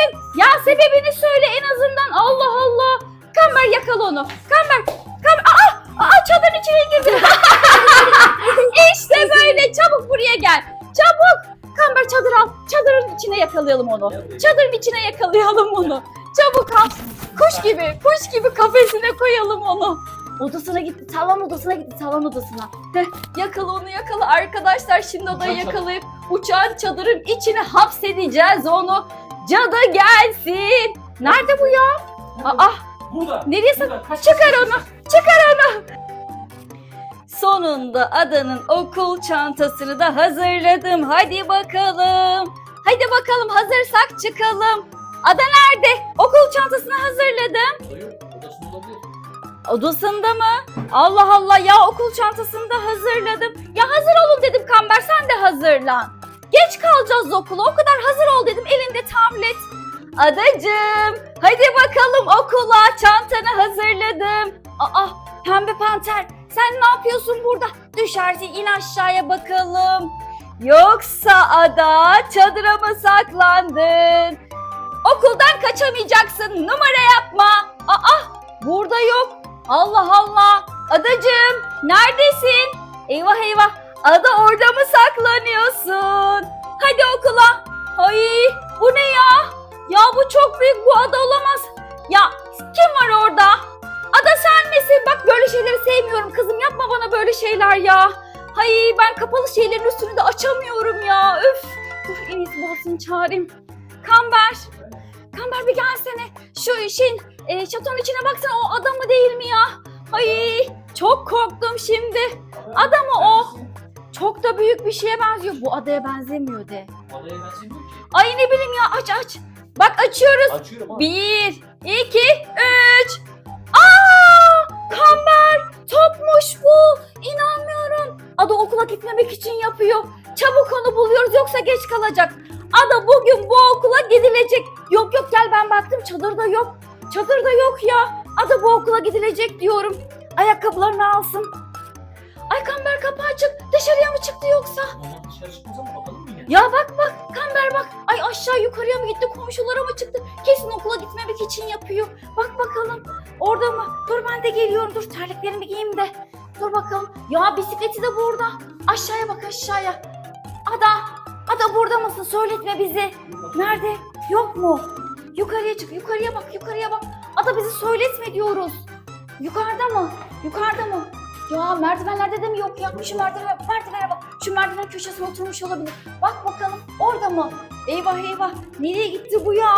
gittin? Ya sebebini söyle en azından. Allah Allah. Kamber yakala onu. Kamber. Kamber. Aa, aa çadırın içine girdi. işte böyle. Çabuk buraya gel. Çabuk. Kamber çadır al. Çadırın içine yakalayalım onu. Çadırın içine yakalayalım onu. Çabuk al. Kuş gibi, kuş gibi kafesine koyalım onu. Odasına gitti, salon odasına gitti, salon odasına. Heh, yakala onu yakala. Arkadaşlar şimdi odayı yakalayıp uçan çadırın içine hapsedeceğiz onu. Cadı gelsin. Nerede bu ya? Aa, Burada. nereye sak- Burada. Kaç Çıkar onu, çıkar onu. Sonunda adanın okul çantasını da hazırladım. Hadi bakalım. Hadi bakalım hazırsak çıkalım. Ada nerede? Okul çantasını hazırladım. Odasında olabilir. Odasında mı? Allah Allah ya okul çantasını da hazırladım. Ya hazır olun dedim Kamber sen de hazırlan. Geç kalacağız okula o kadar hazır ol dedim elinde tablet. Adacım hadi bakalım okula çantanı hazırladım. Aa pembe panter sen ne yapıyorsun burada? Düşersin in aşağıya bakalım. Yoksa ada çadıra mı saklandın? Okuldan kaçamayacaksın numara yapma. Aa burada yok. Allah Allah. Adacım neredesin? Eyvah eyvah. Ada orada mı saklanıyorsun? Hadi okula. Ay bu ne ya? Ya bu çok büyük bu ada olamaz. Ya kim var orada? Ada sen misin? Bak böyle şeyleri sevmiyorum kızım. Yapma bana böyle şeyler ya. Hay ben kapalı şeylerin üstünü de açamıyorum ya. Üf. Dur en iyisi babasını çağırayım. Kamber. Kamber bir gelsene. Şu şeyin e, şatonun içine baksana o adam mı değil mi ya? Ay çok korktum şimdi. Ada mı o? Çok da büyük bir şeye benziyor. Bu adaya benzemiyor de. Adaya benzemiyor ki. Ay ne bileyim ya aç aç. Bak açıyoruz. Açıyorum ha. Bir, iki, üç. Aa! Kamber topmuş bu. İnanmıyorum. Ada okula gitmemek için yapıyor. Çabuk onu buluyoruz yoksa geç kalacak. Ada bugün bu okula gidilecek. Yok yok gel ben baktım çadırda yok. Çadırda yok ya. Ada bu okula gidilecek diyorum. Ayakkabılarını alsın. Kapı açık. Dışarıya mı çıktı yoksa? Dışarı çıkmaz ama bakalım mı yine? Ya bak bak Kamber bak. Ay aşağı yukarıya mı gitti komşulara mı çıktı? Kesin okula gitmemek için yapıyor. Bak bakalım orada mı? Dur ben de geliyorum dur terliklerimi giyeyim de. Dur bakalım. Ya bisikleti de burada. Aşağıya bak aşağıya. Ada. Ada burada mısın? Söyletme bizi. Nerede? Yok mu? Yukarıya çık. Yukarıya bak. Yukarıya bak. Ada bizi söyletme diyoruz. Yukarıda mı? Yukarıda mı? Ya merdivenlerde de mi yok ya? Şu merdiven, merdivene bak. Şu merdiven köşesine oturmuş olabilir. Bak bakalım orada mı? Eyvah eyvah. Nereye gitti bu ya?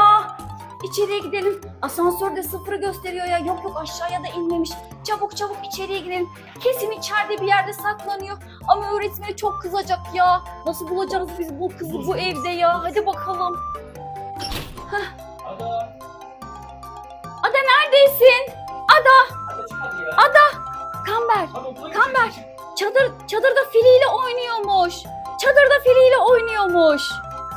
İçeriye gidelim. Asansörde sıfırı gösteriyor ya. Yok yok aşağıya da inmemiş. Çabuk çabuk içeriye girelim. Kesin içeride bir yerde saklanıyor. Ama öğretmeni çok kızacak ya. Nasıl bulacağız biz bu kızı bu evde ya? Hadi bakalım. Ada. Ada neredesin? Ada, Ada. Ada. Kamber. Kamber. Çadır, çadırda filiyle oynuyormuş. Çadırda filiyle oynuyormuş.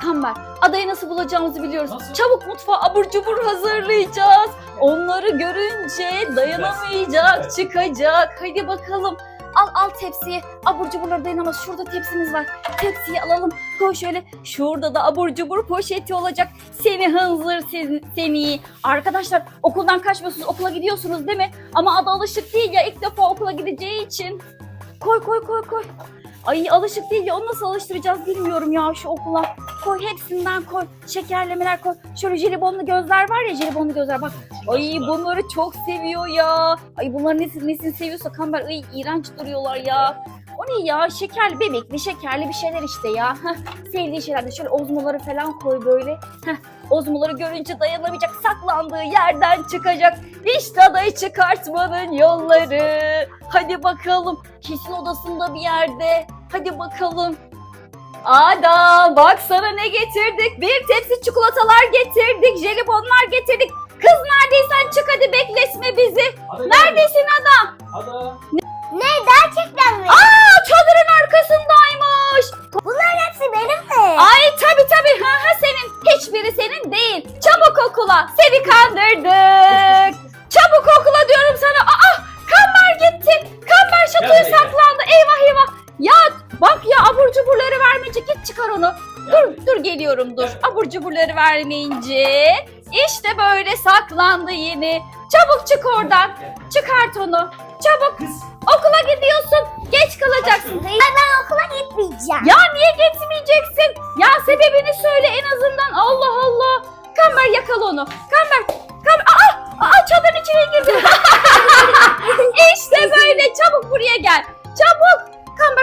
Kamber, adayı nasıl bulacağımızı biliyoruz. Nasıl? Çabuk mutfağa abur cubur hazırlayacağız. Onları görünce dayanamayacak, çıkacak. Hadi bakalım. Al al tepsiyi. Abur cuburlar dayanamaz. Şurada tepsimiz var. Tepsiyi alalım. Koy şöyle. Şurada da abur cubur poşeti olacak. Seni hınzır seni, seni. Arkadaşlar okuldan kaçmıyorsunuz. Okula gidiyorsunuz değil mi? Ama ada alışık değil ya. ilk defa okula gideceği için. Koy koy koy koy. Ay alışık değil ya onu nasıl alıştıracağız bilmiyorum ya şu okula. Koy hepsinden koy. Şekerlemeler koy. Şöyle jelibonlu gözler var ya jelibonlu gözler bak. Ay bunları çok seviyor ya. Ay bunların nesini, nesini seviyorsa Kamber ay iğrenç duruyorlar ya. O ne ya şekerli bebekli şekerli bir şeyler işte ya. Sevdiği şeyler de şöyle ozmoları falan koy böyle. Heh, ozmoları görünce dayanamayacak saklandığı yerden çıkacak. İşte adayı çıkartmanın yolları. Hadi bakalım. Kesin odasında bir yerde. Hadi bakalım. Ada bak sana ne getirdik. Bir tepsi çikolatalar getirdik. Jelibonlar getirdik. Kız neredeysen çık hadi bekletme bizi. Ada Neredesin Ada? Ada. Onu. Dur dur geliyorum dur. Evet. Abur cuburları vermeyince. İşte böyle saklandı yeni. Çabuk çık oradan. Çıkart onu. Çabuk Kız. okula gidiyorsun. Geç kalacaksın. Hayır ben okula gitmeyeceğim. Ya niye gitmeyeceksin? Ya sebebini söyle en azından. Allah Allah. Kamber yakala onu. Kamber. Kamber. Aa, aa çadırın içine girdi. işte böyle. Çabuk buraya gel.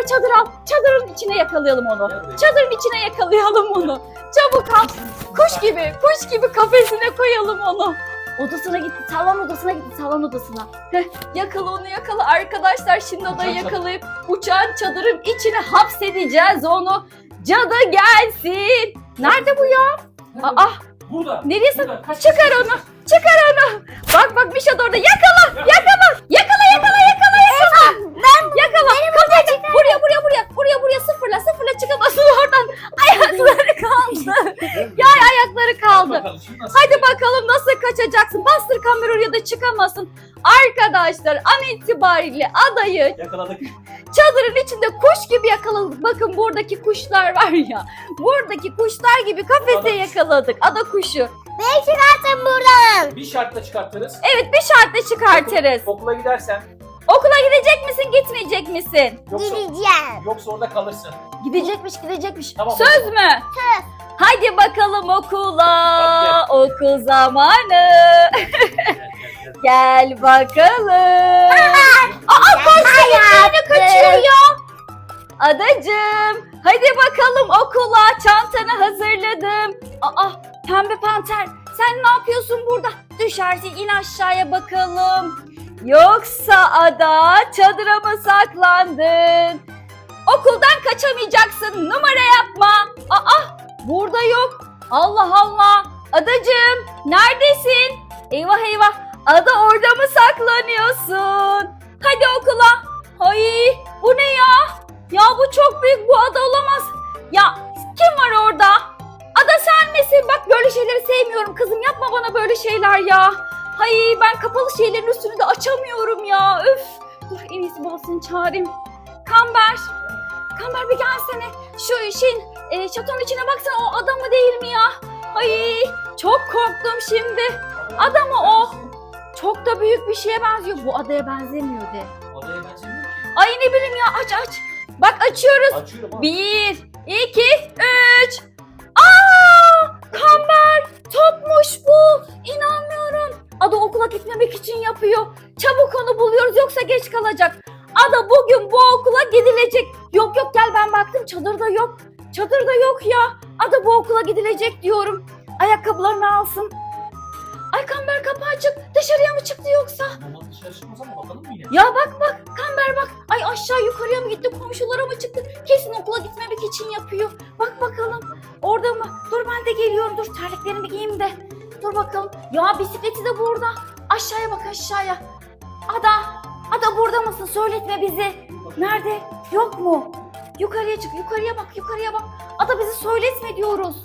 Kamber çadır al. Çadırın içine yakalayalım onu. Çadırın içine yakalayalım onu. Çabuk al. Kuş gibi, kuş gibi kafesine koyalım onu. Odasına gitti, salon odasına gitti, salon odasına. Heh, yakala onu yakala arkadaşlar. Şimdi odayı yakalayıp uçan çadırın içine hapsedeceğiz onu. Cadı gelsin. Nerede bu ya? Aa, Burada. sak- Burada. Kaç- Çıkar onu, çıkar onu. Bak bak Mişa da orada. Yakala, yakala, yakala, yakala, yakala. Ben, yakala. Kapıyı buraya, buraya, buraya, buraya, buraya sıfırla, sıfırla çıkamazsın oradan. Ayakları kaldı. ya ayakları kaldı. Bakalım, şimdi nasıl Hadi gidecek? bakalım nasıl kaçacaksın? Bastır da çıkamasın. Arkadaşlar an itibariyle adayı Yakaladık. çadırın içinde kuş gibi yakaladık. Bakın buradaki kuşlar var ya. Buradaki kuşlar gibi kafese Ada. yakaladık. Ada kuşu. Beni çıkartın buradan. Bir şartla çıkartırız. Evet bir şartla çıkartırız. Okula gidersen Okula gidecek misin gitmeyecek misin? yoksa, Gideceğim. yoksa orada kalırsın. Gidecekmiş gidecekmiş. Tamam, Söz mü? Söz. Hadi bakalım okula. Hadi Okul zamanı. Gel, bakalım. Aa kaçıyor ya. Adacım hadi bakalım okula çantanı hazırladım. Aa pembe panter sen ne yapıyorsun burada? Düşersin in aşağıya bakalım. Yoksa ada çadıra mı saklandın? Okuldan kaçamayacaksın numara yapma. Aa burada yok. Allah Allah. Adacım neredesin? Eyvah eyvah. Ada orada mı saklanıyorsun? Hadi okula. Ay bu ne ya? Ya bu çok büyük bu ada olamaz. Ya kim var orada? Ada sen misin? Bak böyle şeyleri sevmiyorum kızım yapma bana böyle şeyler ya. Hay ben kapalı şeylerin üstünü de açamıyorum ya. Üf. Dur en iyisi babasını çağırayım. Kamber. Kamber bir gelsene. Şu işin e, şatonun içine baksana o adam mı değil mi ya? Ay çok korktum şimdi. Ada mı o? Çok da büyük bir şeye benziyor. Bu adaya benzemiyor de. Odaya benzemiyor ki. Ay ne bileyim ya aç aç. Bak açıyoruz. Açıyorum ha. Bir, iki, üç. Aa! Kamber topmuş bu. İnanmıyorum. Ada okula gitmemek için yapıyor. Çabuk onu buluyoruz yoksa geç kalacak. Ada bugün bu okula gidilecek. Yok yok gel ben baktım çadırda yok. Çadırda yok ya. Ada bu okula gidilecek diyorum. Ayakkabılarını alsın. Ay Kamber kapı açık. Dışarıya mı çıktı yoksa? Normal dışarı çıkmasa mı bakalım mı yine? Ya bak bak Kamber bak. Ay aşağı yukarıya mı gitti komşulara mı çıktı? Kesin okula gitmemek için yapıyor. Bak bakalım orada mı? Dur ben de geliyorum dur terliklerimi giyeyim de. Dur bakalım. Ya bisikleti de burada. Aşağıya bak aşağıya. Ada. Ada burada mısın? Söyletme bizi. Nerede? Yok mu? Yukarıya çık yukarıya bak yukarıya bak. Ada bizi söyletme diyoruz.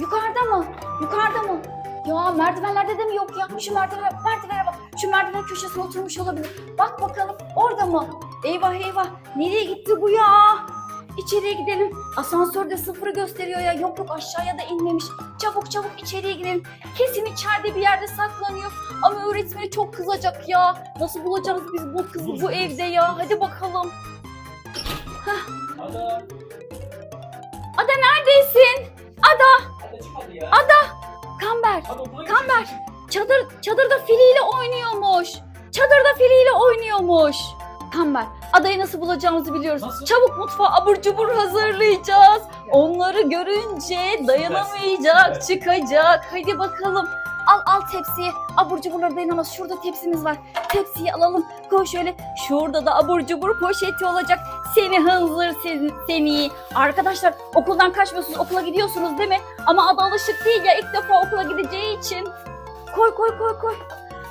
Yukarıda mı? Yukarıda mı? Ya merdivenlerde de mi yok ya? Şu merdiven, merdivene bak. Şu merdiven köşesine oturmuş olabilir. Bak bakalım orada mı? Eyvah eyvah. Nereye gitti bu ya? İçeriye gidelim. Asansörde sıfırı gösteriyor ya. Yok yok aşağıya da inmemiş. Çabuk çabuk içeriye gidelim. Kesin içeride bir yerde saklanıyor. Ama öğretmeni çok kızacak ya. Nasıl bulacağız biz bu kızı bu evde ya? Hadi bakalım. Ada. Ada neredesin? Ada, Ada çıkmadı ya. Ada Kamber. gideceksin. Çadır, çadırda filiyle oynuyormuş. Çadırda filiyle oynuyormuş. Kamber, adayı nasıl bulacağımızı biliyoruz. Nasıl? Çabuk mutfağa abur cubur hazırlayacağız. Onları görünce dayanamayacak, çıkacak. Hadi bakalım. Al al tepsiyi. Abur cuburları dayanamaz. Şurada tepsimiz var. Tepsiyi alalım. Koy şöyle. Şurada da abur cubur poşeti olacak. Seni hınzır seni, seni. Arkadaşlar okuldan kaçmıyorsunuz. Okula gidiyorsunuz değil mi? Ama ada alışık değil ya. ilk defa okula gideceği için. Koy koy koy koy.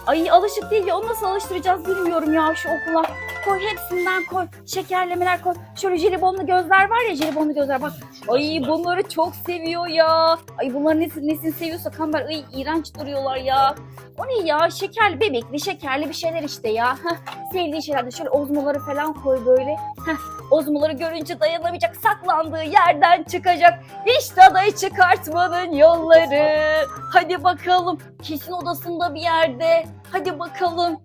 Ay alışık değil ya. Onu nasıl alıştıracağız bilmiyorum ya şu okula. koy hepsinden koy. Şekerlemeler koy. Şöyle jelibonlu gözler var ya jelibonlu gözler bak. Ay bunları çok seviyor ya. Ay bunları nesin, nesin seviyorsa Kamber. Ay iğrenç duruyorlar ya. O ne ya? Şekerli bebekli şekerli bir şeyler işte ya. Heh, sevdiği şeyler de şöyle ozmoları falan koy böyle. Heh, Ozmoları görünce dayanamayacak, saklandığı yerden çıkacak. İşte adayı çıkartmanın yolları. Hadi bakalım. Kesin odasında bir yerde. Hadi bakalım.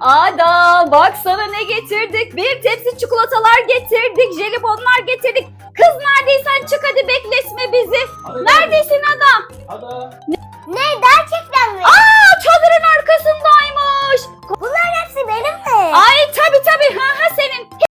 Ada bak sana ne getirdik. Bir tepsi çikolatalar getirdik. Jelibonlar getirdik. Kız neredeysen çık hadi bekletme bizi. Ada. Neredesin adam? Ada. Ne? ne gerçekten mi? Aa çadırın arkasındaymış. Bunların hepsi benim mi? Ay tabi tabi ha ha senin.